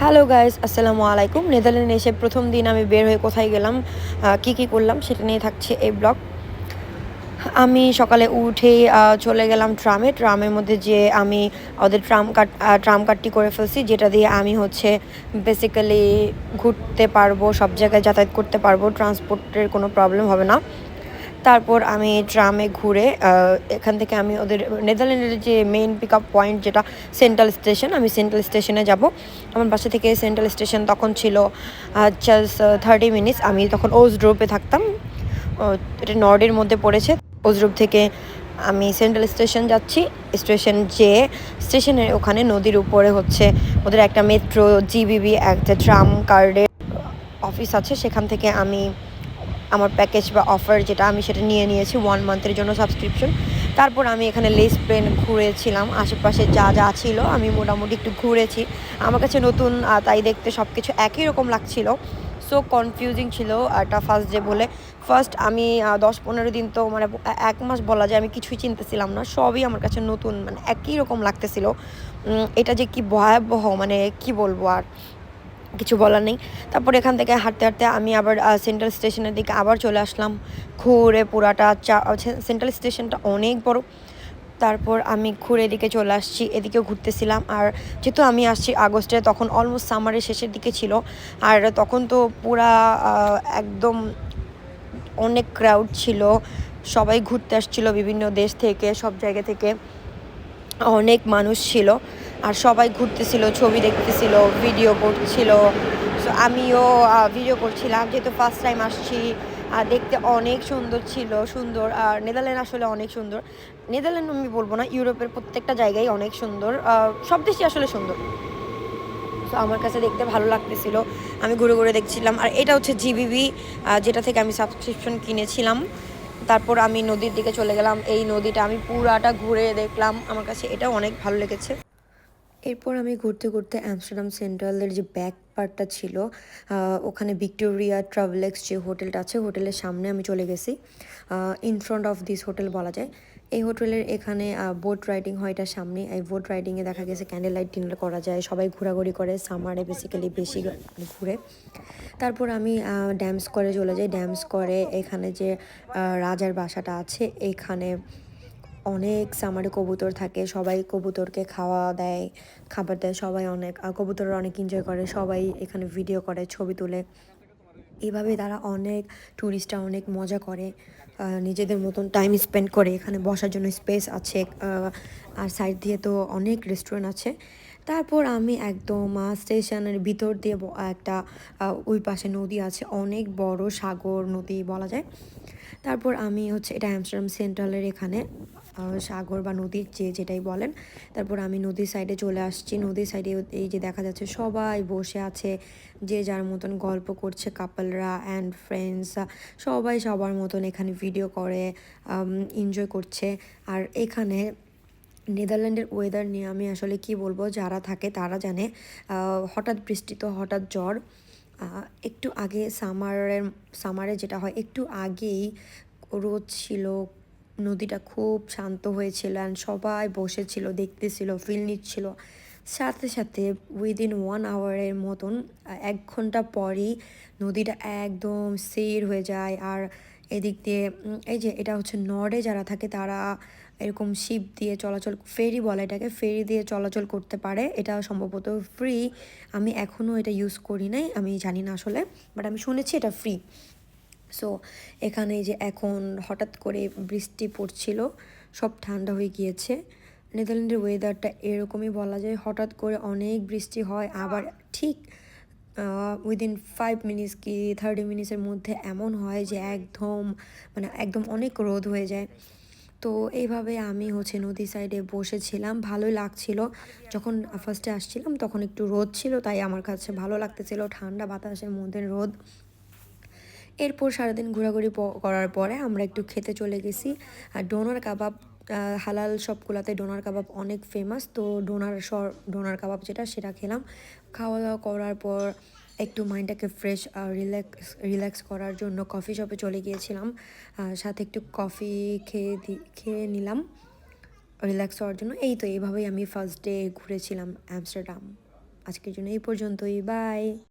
Hello guys আসসালামু আলাইকুম। নেদারল্যান্ডে এসে প্রথম দিন আমি বের হয়ে কোথায় গেলাম কি কি করলাম সেটা নিয়ে থাকছে এই ব্লগ। আমি সকালে আহ, চলে গেলাম ট্রামে। ট্রামের মধ্যে যে আমি ওদের ট্রাম কাট ট্রাম কাটটি করে ফেলছি যেটা দিয়ে আমি হচ্ছে বেসিক্যালি ঘুরতে পারব সব জায়গায় যাতায়াত করতে পারব ট্রান্সপোর্টের কোনো প্রবলেম হবে না। তারপর আমি ট্রামে ঘুরে এখান থেকে আমি ওদের, নেদারল্যান্ডের যে মেইন পিক আপ পয়েন্ট যেটা সেন্ট্রাল স্টেশন আমি সেন্ট্রাল স্টেশনে যাব। আমার বাসা থেকে সেন্ট্রাল স্টেশন তখন ছিল জাস্ট থার্টি মিনিটস আমি তখন ওজ ড্রোপে থাকতাম। এটা নর্ডের মধ্যে পড়েছে। ওজরুপ থেকে আমি সেন্ট্রাল স্টেশন যাচ্ছি। স্টেশন যে স্টেশনের ওখানে নদীর উপরে হচ্ছে ওদের একটা মেট্রো জিবিবি একটা ট্রাম কার্ডের অফিস আছে। সেখান থেকে আমি আমার প্যাকেজ বা অফার যেটা আমি সেটা নিয়ে নিয়েছি ওয়ান মান্থের জন্য সাবস্ক্রিপশন তারপর আমি এখানে লেস প্লেন ঘুরেছিলাম। আশেপাশে যা যা ছিল আমি মোটামুটি একটু ঘুরেছি। আমার কাছে নতুন তাই দেখতে সব কিছু একই রকম লাগছিল। সো কনফিউজিং ছিল এটা ফার্স্ট ডে বলে। ফার্স্ট আমি দশ পনেরো দিন তো মানে এক মাস বলা যায়, আমি কিছুই চিনতেছিলাম না। সবই আমার কাছে নতুন মানে একই রকম লাগতেছিল। এটা যে কি ভয়াবহ মানে কি বলব আর? কিছু বলার নেই। তারপর এখান থেকে হাঁটতে হাঁটতে আমি আবার সেন্ট্রাল স্টেশনের দিকে আবার চলে আসলাম। ঘুরে পুরাটা চা সেন্ট্রাল স্টেশনটা অনেক বড়। তারপর আমি ঘুরে এদিকে চলে আসছি, এদিকেও ঘুরতেছিলাম। আর যেহেতু আমি আসছি আগস্টে, তখন অলমোস্ট সামারের শেষের দিকে ছিল। আর তখন তো পুরা একদম অনেক ক্রাউড ছিল। সবাই ঘুরতে আসছিল বিভিন্ন দেশ থেকে, সব জায়গা থেকে। অনেক মানুষ ছিল। আর সবাই ঘুরতেছিল, ছবি দেখতেছিল ভিডিও করছিল। সো আমিও ভিডিও করছিলাম, যেহেতু ফার্স্ট টাইম আসছি, আর দেখতে অনেক সুন্দর ছিল, সুন্দর। আর নেদারল্যান্ড আসলে অনেক সুন্দর। নেদারল্যান্ড আমি বলব না, ইউরোপের প্রত্যেকটা জায়গায় অনেক সুন্দর। সব দেশই আসলে সুন্দর। তো আমার কাছে দেখতে ভালো লাগতেছিল। আমি ঘুরে ঘুরে দেখছিলাম। আর এটা হচ্ছে জিবিবি যেটা থেকে আমি সাবস্ক্রিপশন কিনেছিলাম। তারপর আমি নদীর দিকে চলে গেলাম। এই নদীটা আমি পুরাটা ঘুরে দেখলাম। আমার কাছে এটাও অনেক ভালো লেগেছে। এরপর আমি ঘুরতে ঘুরতে অ্যামস্টারডাম সেন্ট্রালের যে ব্যাক পার্টটা ছিল ওখানে ভিক্টোরিয়া ট্রাভেলেক্স যে হোটেলটা আছে, হোটেলের সামনে আমি চলে গেছি। In front of this hotel বলা যায়। এই হোটেলের এখানে বোট রাইডিং হয় এটার সামনে। এই বোট রাইডিংয়ে দেখা গেছে ক্যান্ডেল লাইট ডিনার করা যায়, সবাই ঘোরাঘুরি করে সামারে বেসিক্যালি বেশি ঘুরে। তারপর আমি ড্যাম স্কোয়ারে চলে যাই। ড্যাম স্কোয়ারে এখানে যে রাজার বাসাটা আছে, এখানে অনেক সামারে কবুতর থাকে, সবাই কবুতরকে খাওয়া দেয়, খাবার দেয়, সবাই অনেক কবুতর অনেক এনজয় করে, সবাই এখানে ভিডিও করে, ছবি তুলে। এভাবে তারা অনেক ট্যুরিস্টরা অনেক মজা করে নিজেদের মতন টাইম স্পেন্ড করে, এখানে বসার জন্য স্পেস আছে আর সাইড দিয়ে তো অনেক রেস্টুরেন্ট আছে। তারপর আমি একদম স্টেশনের ভিতর দিয়ে একটা ওই পাশে নদী আছে, অনেক বড় সাগর নদী বলা যায়। তারপর আমি হচ্ছে এটা অ্যামস্টারডাম সেন্ট্রালের এখানে সাগর বা নদীর যে যেটাই বলেন, তারপর আমি নদীর সাইডে চলে আসছি। নদীর সাইডে এই যে দেখা যাচ্ছে সবাই বসে আছে, যে যার মতন গল্প করছে কাপলরা অ্যান্ড ফ্রেন্ডস সবাই সবার মতন এখানে ভিডিও করে এনজয় করছে। আর এখানে নেদারল্যান্ডের ওয়েদার নিয়ে আমি আসলে কি বলব, যারা থাকে তারা জানে হঠাৎ বৃষ্টি তো হঠাৎ জ্বর। একটু আগে সামারের, সামারে যেটা হয়, একটু আগেই রোদ ছিল, নদীটা খুব শান্ত হয়েছিল অ্যান্ড সবাই বসেছিল, দেখতেছিল ফিল নিচ্ছিল। সাথে সাথে উইদিন ওয়ান আওয়ারের মতন এক ঘণ্টা পরেই নদীটা একদম স্থির হয়ে যায়। আর এদিক দিয়ে এই যে এটা হচ্ছে নর্ডে যারা থাকে তারা এরকম শিপ দিয়ে চলাচল ফেরি বলে এটাকে ফেরি দিয়ে চলাচল করতে পারে। এটা সম্ভবত ফ্রি আমি এখনও এটা ইউজ করি নাই আমি জানি না আসলে বাট আমি শুনেছি এটা ফ্রি সো এখানে যে এখন হঠাৎ করে বৃষ্টি পড়ছিল সব ঠান্ডা হয়ে গিয়েছে। নেদারল্যান্ডের ওয়েদারটা এরকমই বলা যায় হঠাৎ করে অনেক বৃষ্টি হয় আবার ঠিক উইদিন ফাইভ মিনিটস কি থার্টি মিনিটসের মধ্যে এমন হয় যে একদম মানে একদম অনেক রোদ হয়ে যায়। তো এইভাবে আমি হচ্ছে নদী সাইডে বসেছিলাম, ভালোই লাগছিল। যখন ফার্স্টে আসছিলাম তখন একটু রোদ ছিল, তাই আমার কাছে ভালো লাগতেছিল, ঠান্ডা বাতাসের মধ্যে রোদ। এরপর সারাদিন ঘোরাঘুরি করার পরে আমরা একটু খেতে চলে গেছি। আর ডোনার কাবাব হালাল সবগুলাতে ডোনার কাবাব অনেক ফেমাস তো ডোনার ডোনার কাবাব যেটা সেটা খেলাম। খাওয়া দাওয়া করার পর একটু মাইন্ডটাকে ফ্রেশ রিল্যাক্স রিল্যাক্স করার জন্য কফি শপে চলে গিয়েছিলাম। সাথে একটু কফি খেয়ে খেয়ে নিলাম, রিল্যাক্স হওয়ার জন্য। এই তো, এইভাবেই আমি ফার্স্ট ডে ঘুরেছিলাম, অ্যামস্টারডাম। আজকের জন্য এই পর্যন্তই বাই